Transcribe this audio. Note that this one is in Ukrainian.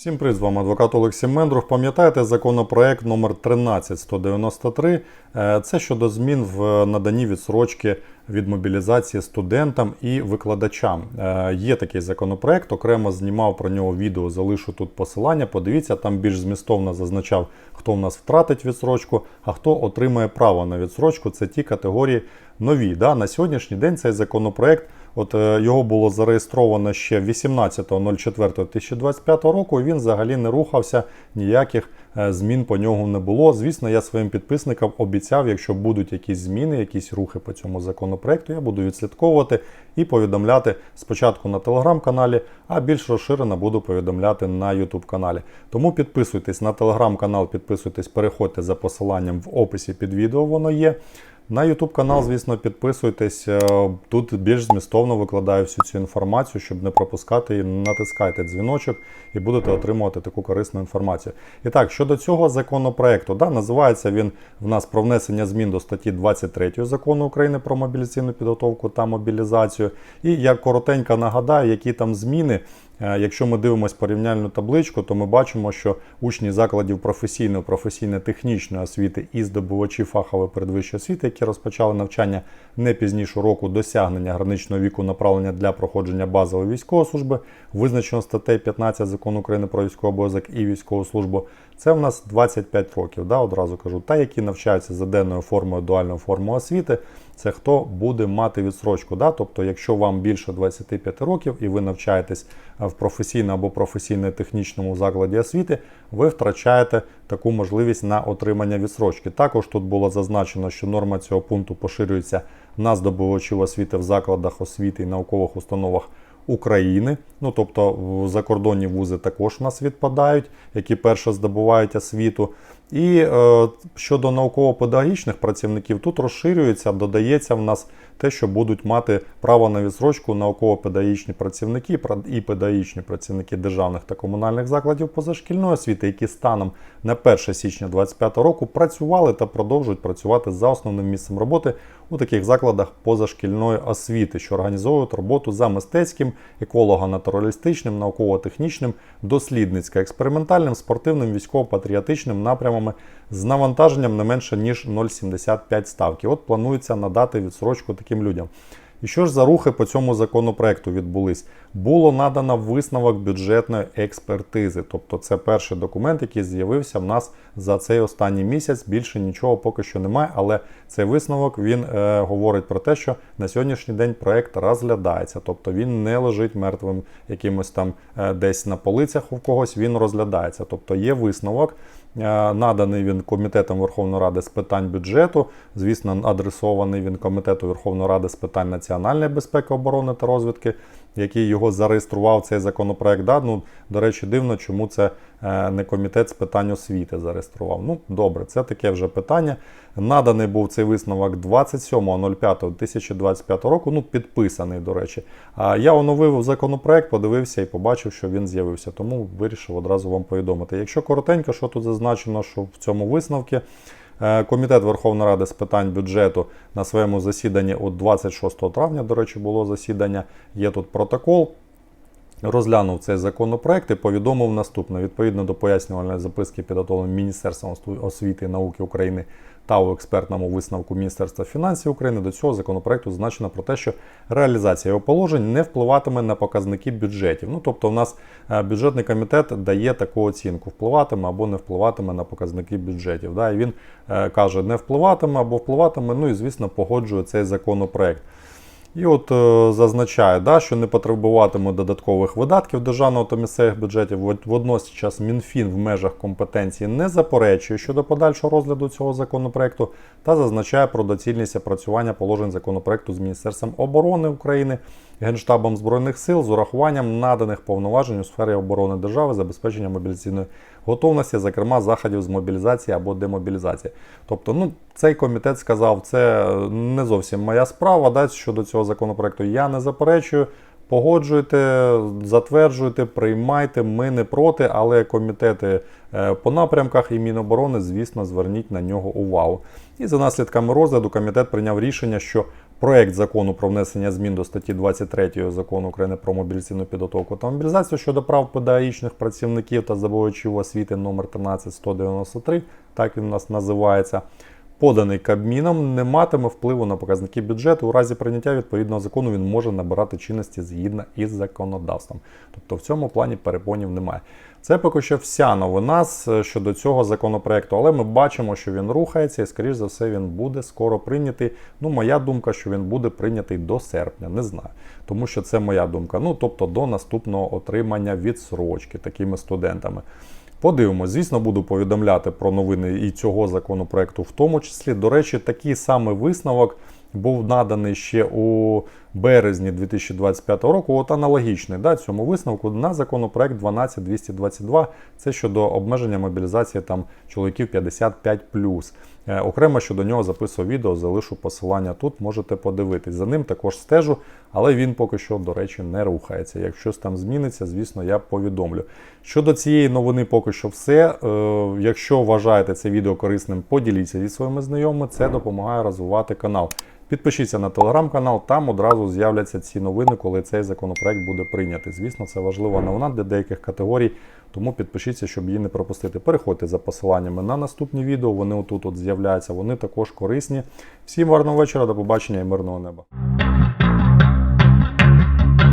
Всім привіт, з вами адвокат Олексій Мендрух. Пам'ятаєте законопроект номер 13193? Е, Це щодо змін в наданні відсрочки від мобілізації студентам і викладачам. Е, Є такий законопроект, окремо знімав про нього відео, залишу тут посилання. Подивіться, там більш змістовно зазначав, хто в нас втратить відсрочку, а хто отримає право на відсрочку. Це ті категорії нові. Да? На сьогоднішній день цей законопроект. От е, його було зареєстровано ще 18.04.2025 року, і він взагалі не рухався, ніяких е, змін по ньому не було. Звісно, я своїм підписникам обіцяв, якщо будуть якісь зміни, якісь рухи по цьому законопроекту, я буду відслідковувати і повідомляти спочатку на телеграм-каналі, а більш розширено буду повідомляти на YouTube каналі. Тому підписуйтесь на телеграм-канал, підписуйтесь, переходьте за посиланням в описі під відео, воно є. На YouTube канал, звісно, підписуйтесь. Е, Тут більш змістовно викладаю всю цю інформацію, щоб не пропускати її. Натискайте дзвіночок і будете отримувати таку корисну інформацію. І так, щодо цього законопроекту, да, називається він в нас про внесення змін до статті 23 закону України про мобілізаційну підготовку та мобілізацію. І я коротенько нагадаю, які там зміни. Е, Якщо ми дивимося порівняльну табличку, то ми бачимо, що учні закладів професійної, професійно-технічної освіти і здобувачі фахової передвищої освіти, які розпочали навчання не пізніше року досягнення граничного віку направлення для проходження базової військової служби, визначено статтею 15 закону України про військовий обов'язок і військову службу, це в нас 25 років, да, одразу кажу. Та які навчаються за денною формою, дуальною формою освіти, це хто буде мати відсрочку. Да? Тобто, якщо вам більше 25 років і ви навчаєтесь в професійно або професійно-технічному закладі освіти, ви втрачаєте таку можливість на отримання відсрочки. Також тут було зазначено, що норма цього пункту поширюється на здобувачів освіти в закладах освіти і наукових установах. України, ну тобто закордонні вузи також у нас відпадають, які перше здобувають освіту. І е, щодо науково-педагогічних працівників, тут розширюється, додається в нас те, що будуть мати право на відсрочку науково-педагогічні працівники і педагогічні працівники державних та комунальних закладів позашкільної освіти, які станом на 1 січня 2025 року працювали та продовжують працювати за основним місцем роботи у таких закладах позашкільної освіти, що організовують роботу за мистецьким, еколого-натуралістичним, науково-технічним, дослідницько-експериментальним, спортивним, військово-патріотичним напрямами з навантаженням не менше ніж 0,75 ставки. От планується надати відсрочку таким людям. І що ж за рухи по цьому законопроекту відбулись? Було надано висновок бюджетної експертизи. Тобто це перший документ, який з'явився в нас за цей останній місяць. Більше нічого поки що немає, але цей висновок він е, говорить про те, що на сьогоднішній день проект розглядається, тобто він не лежить мертвим якимось там е, десь на полицях у когось. Він розглядається. Тобто є висновок. Е, Наданий він комітетом Верховної Ради з питань бюджету, звісно, адресований він комітету Верховної Ради з питань національної безпеки, оборони та розвідки, який його зареєстрував цей законопроект. Да? Ну, до речі, дивно, чому це е, не комітет з питань освіти зареєстрував. Ну, добре, це таке вже питання. Наданий був цей висновок 27.05.2025 року. Ну, підписаний, до речі. А я оновив законопроект, подивився і побачив, що він з'явився. Тому вирішив одразу вам повідомити. Якщо коротенько, що тут зазначено, що в цьому висновку. Комітет Верховної Ради з питань бюджету на своєму засіданні от 26 травня, до речі, було засідання. Є тут протокол. Розглянув цей законопроект і повідомив наступне: відповідно до пояснювальної записки, підготовленої Міністерством освіти і науки України та у експертному висновку Міністерства фінансів України до цього законопроекту зазначено про те, що реалізація його положень не впливатиме на показники бюджетів. Ну тобто, в нас бюджетний комітет дає таку оцінку: впливатиме або не впливатиме на показники бюджетів. Да? І він каже, не впливатиме або впливатиме. Ну і звісно, погоджує цей законопроект. І от е, зазначає, да, що не потребуватиме додаткових видатків державного та місцевих бюджетів. Водночас Мінфін в межах компетенції не заперечує щодо подальшого розгляду цього законопроекту та зазначає про доцільність опрацювання положень законопроекту з Міністерством оборони України, Генштабом Збройних сил з урахуванням наданих повноважень у сфері оборони держави, забезпечення мобілізаційної готовності, зокрема заходів з мобілізації або демобілізації. Тобто, ну, цей комітет сказав, це не зовсім моя справа. Да, щодо цього законопроекту я не заперечую. Погоджуйте, затверджуйте, приймайте. Ми не проти, але комітети е, по напрямках і Міноборони, звісно, зверніть на нього увагу. І за наслідками розгляду комітет прийняв рішення, що проект закону про внесення змін до статті 23 закону України про мобілізаційну підготовку та мобілізацію щодо прав педагогічних працівників та здобувачів освіти номер 13193, так він у нас називається. Поданий Кабміном не матиме впливу на показники бюджету. У разі прийняття відповідного закону він може набирати чинності згідно із законодавством. Тобто в цьому плані перепонів немає. Це поки що вся новина щодо цього законопроекту, але ми бачимо, що він рухається і, скоріш за все, він буде скоро прийнятий. Ну, моя думка, що він буде прийнятий до серпня, не знаю. Тому що це моя думка. Ну, тобто до наступного отримання відсрочки такими студентами. Подивимось, звісно, буду повідомляти про новини і цього законопроекту, в тому числі. До речі, такий самий висновок був наданий ще у березні 2025 року. От аналогічний да, цьому висновку на законопроект 12222. Це щодо обмеження мобілізації там чоловіків 55+. Е, Окремо щодо нього записував відео, залишу посилання тут, можете подивитись. За ним також стежу, але він поки що, до речі, не рухається. Якщо там зміниться, звісно, я повідомлю. Щодо цієї новини, поки що все. Е, Якщо вважаєте це відео корисним, поділіться зі своїми знайомими. Це допомагає розвивати канал. Підпишіться на телеграм-канал, там одразу з'являться ці новини, коли цей законопроект буде прийнятий. Звісно, це важлива новина для деяких категорій, тому підпишіться, щоб її не пропустити. Переходьте за посиланнями на наступні відео. Вони отут от з'являються. Вони також корисні. Всім гарного вечора, до побачення і мирного неба.